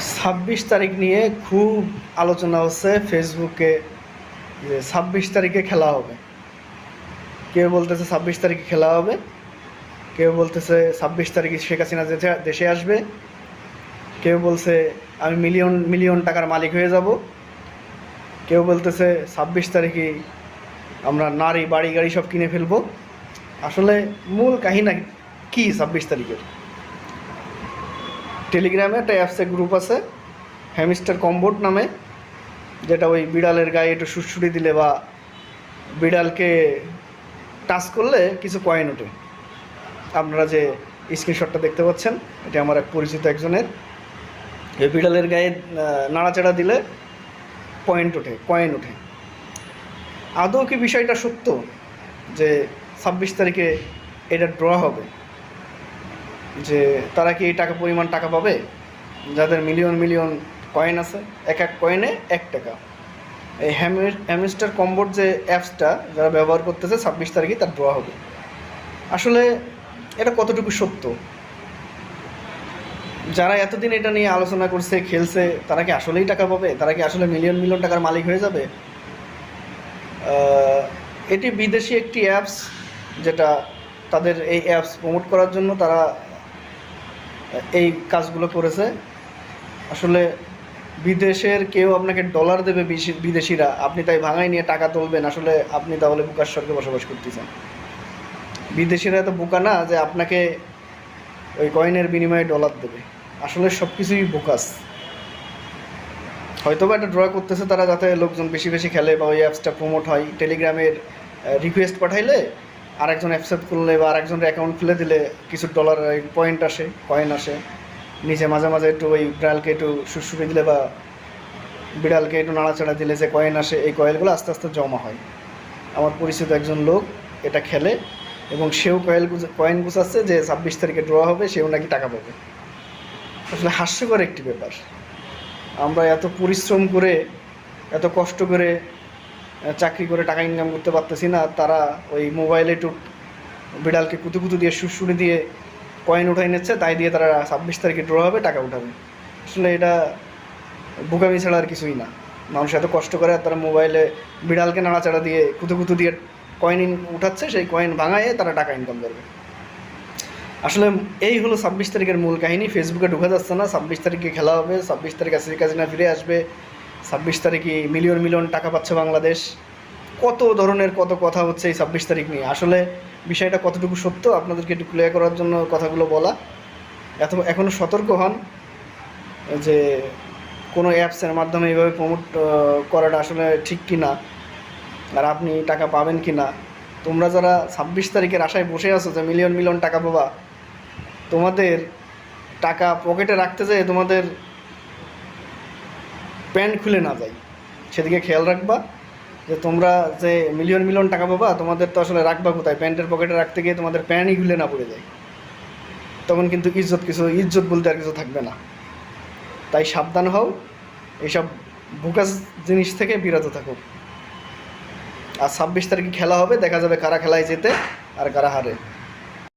ছাব্বিশ তারিখ নিয়ে খুব আলোচনা হচ্ছে ফেসবুকে যে ছাব্বিশ তারিখে খেলা হবে। কেউ বলতেছে ছাব্বিশ তারিখে খেলা হবে, কেউ বলতেছে ছাব্বিশ তারিখে শেখ হাসিনা দেশে- আসবে, কেউ বলছে আমি মিলিয়ন মিলিয়ন টাকার মালিক হয়ে যাব, কেউ বলতেছে ছাব্বিশ তারিখে আমরা নারী, বাড়ি, গাড়ি সব কিনে ফেলব। আসলে মূল কাহিনা কি ছাব্বিশ তারিখের? টেলিগ্রামে একটা অ্যাপসে গ্রুপ আছে হ্যামিস্টার কম্বোট নামে, যেটা ওই বিড়ালের গায়ে একটু সুরসুরি দিলে বা বিড়ালকে টাচ করলে কিছু কয়েন ওঠে। আপনারা যে স্ক্রিনশটটা দেখতে পাচ্ছেন, এটা আমার এক পরিচিত একজনের। এই বিড়ালের গায়ে নাড়াচাড়া দিলে পয়েন্ট ওঠে কয়েন ওঠে। আদৌ কি বিষয়টা সত্য যে ছাব্বিশ তারিখে এটা ড্র হবে? যে তারা কি এই টাকা পরিমাণ টাকা পাবে? যাদের মিলিয়ন মিলিয়ন কয়েন আছে, এক এক কয়েনে এক টাকা। এই হ্যামিস্টার কম্বোর যে অ্যাপসটা যারা ব্যবহার করতেছে, ছাব্বিশ তারিখে তার ড্র হবে। আসলে এটা কতটুকু সত্য? যারা এতদিন এটা নিয়ে আলোচনা করছে, খেলছে, তারা কি আসলেই টাকা পাবে? তারা কি আসলে মিলিয়ন মিলিয়ন টাকার মালিক হয়ে যাবে? এটি বিদেশি একটি অ্যাপস যেটা তাদের এই অ্যাপস প্রমোট করার জন্য তারা এই কাজগুলো করেছে। আসলে বিদেশের কেউ আপনাকে ডলার দেবে বিদেশিরা, আপনি তাই ভাঙাই নিয়ে টাকা তুলবেন, আসলে আপনি তাহলে বুকার স্বর্গে বসবাস করতেছেন। বিদেশিরা এত বোকা না যে আপনাকে ওই কয়েনের বিনিময়ে ডলার দেবে। আসলে সব কিছুই বোকাস। হয়তো বা একটা ড্র করতেছে তারা যাতে লোকজন বেশি বেশি খেলে বা ওই অ্যাপসটা প্রমোট হয়। টেলিগ্রামের রিকোয়েস্ট পাঠাইলে আরেকজন অ্যাকসেপ্ট করলে বা আরেকজনের অ্যাকাউন্ট খুলে দিলে কিছু ডলার পয়েন্ট আসে কয়েন আসে। নিচে মাঝে মাঝে একটু ওই বিড়ালকে একটু সুরসুরি দিলে বা বিড়ালকে একটু নাড়াচাড়া দিলে যে কয়েন আসে, এই কয়েলগুলো আস্তে আস্তে জমা হয়। আমার পরিচিত একজন লোক এটা খেলে এবং সেও কয়েল কয়েন গুছাচ্ছে যে ছাব্বিশ তারিখে ড্র হবে, সেও নাকি টাকা পাবে। আসলে হাস্যকর একটি ব্যাপার। আমরা এত পরিশ্রম করে, এত কষ্ট করে চাকরি করে টাকা ইনকাম করতে পারতেছি না, তারা ওই মোবাইলে একটু বিড়ালকে কুতু কুতু দিয়ে সুরসুরি দিয়ে কয়েন উঠাই নিচ্ছে, তাই দিয়ে তারা ছাব্বিশ তারিখে ড্র হবে, টাকা উঠাবে। আসলে এটা বোকামি ছাড়া আর কিছুই না। মানুষ এত কষ্ট করে আর তারা মোবাইলে বিড়ালকে নাড়াচাড়া দিয়ে, কুতু কুতু দিয়ে কয়েন উঠাচ্ছে, সেই কয়েন ভাঙায় তারা টাকা ইনকাম করবে। আসলে এই হলো ছাব্বিশ তারিখের মূল কাহিনী। ফেসবুকে ঢুকা যাচ্ছে না, ছাব্বিশ তারিখে খেলা হবে, ছাব্বিশ তারিখে শেখ হাসিনা ফিরে আসবে ছাব্বিশ তারিখে মিলিয়ন মিলিয়ন টাকা পাচ্ছে বাংলাদেশ। কত ধরনের কত কথা হচ্ছে এই ছাব্বিশ তারিখ নিয়ে? আসলে বিষয়টা কতটুকু সত্য আপনাদেরকে একটু ক্লিয়ার করার জন্য কথাগুলো বলা। এত এখনও সতর্ক হন যে কোনো অ্যাপসের মাধ্যমে এইভাবে প্রমোট করাটা আসলে ঠিক কি না আর আপনি টাকা পাবেন কি না তোমরা যারা ছাব্বিশ তারিখের আশায় বসে আছো যে মিলিয়ন মিলিয়ন টাকা পাবা, তোমাদের টাকা পকেটে রাখতে যেয়ে তোমাদের প্যান্ট খুলে না যায় সেদিকে খেয়াল রাখবা যে তোমরা যে মিলিয়ন মিলিয়ন টাকা পাবা, তোমাদের তো আসলে রাখবা কোথায়? প্যান্টের পকেটে রাখতে গিয়ে তোমাদের প্যান্টই খুলে না পড়ে যায়। তখন কিন্তু ইজ্জত কিছু, ইজ্জত বলতে আর কিছু থাকবে না। তাই সাবধান হও, এইসব বুকাস জিনিস থেকে বিরত থাকো। আর ছাব্বিশ তারিখে খেলা হবে, দেখা যাবে কারা খেলায় যেতে আর কারা হারে।